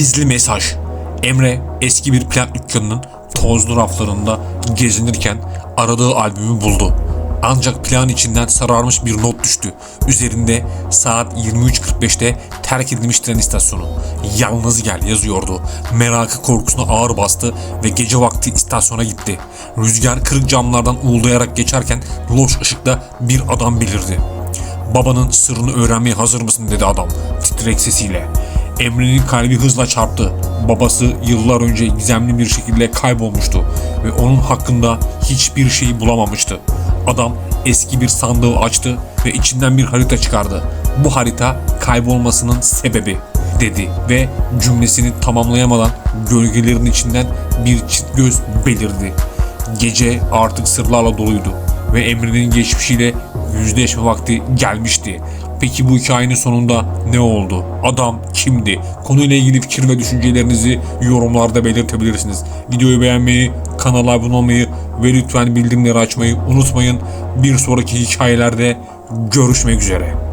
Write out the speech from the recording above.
Gizli mesaj. Emre eski bir plak dükkanının tozlu raflarında gezinirken aradığı albümü buldu. Ancak plan içinden sararmış bir not düştü. Üzerinde saat 23.45'te terk edilmiş tren istasyonu. Yalnız gel yazıyordu. Merakı korkusuna ağır bastı ve gece vakti istasyona gitti. Rüzgar kırık camlardan uğuldayarak geçerken loş ışıkta bir adam belirdi. Babanın sırrını öğrenmeye hazır mısın dedi adam titrek sesiyle. Emre'nin kalbi hızla çarptı. Babası yıllar önce gizemli bir şekilde kaybolmuştu ve onun hakkında hiçbir şeyi bulamamıştı. Adam eski bir sandığı açtı ve içinden bir harita çıkardı. Bu harita kaybolmasının sebebi dedi ve cümlesini tamamlayamadan gölgelerin içinden bir çift göz belirdi. Gece artık sırlarla doluydu ve Emre'nin geçmişiyle yüzleşme vakti gelmişti. Peki bu hikayenin sonunda ne oldu? Adam kimdi? Konuyla ilgili fikir ve düşüncelerinizi yorumlarda belirtebilirsiniz. Videoyu beğenmeyi, kanala abone olmayı ve lütfen bildirimleri açmayı unutmayın. Bir sonraki hikayelerde görüşmek üzere.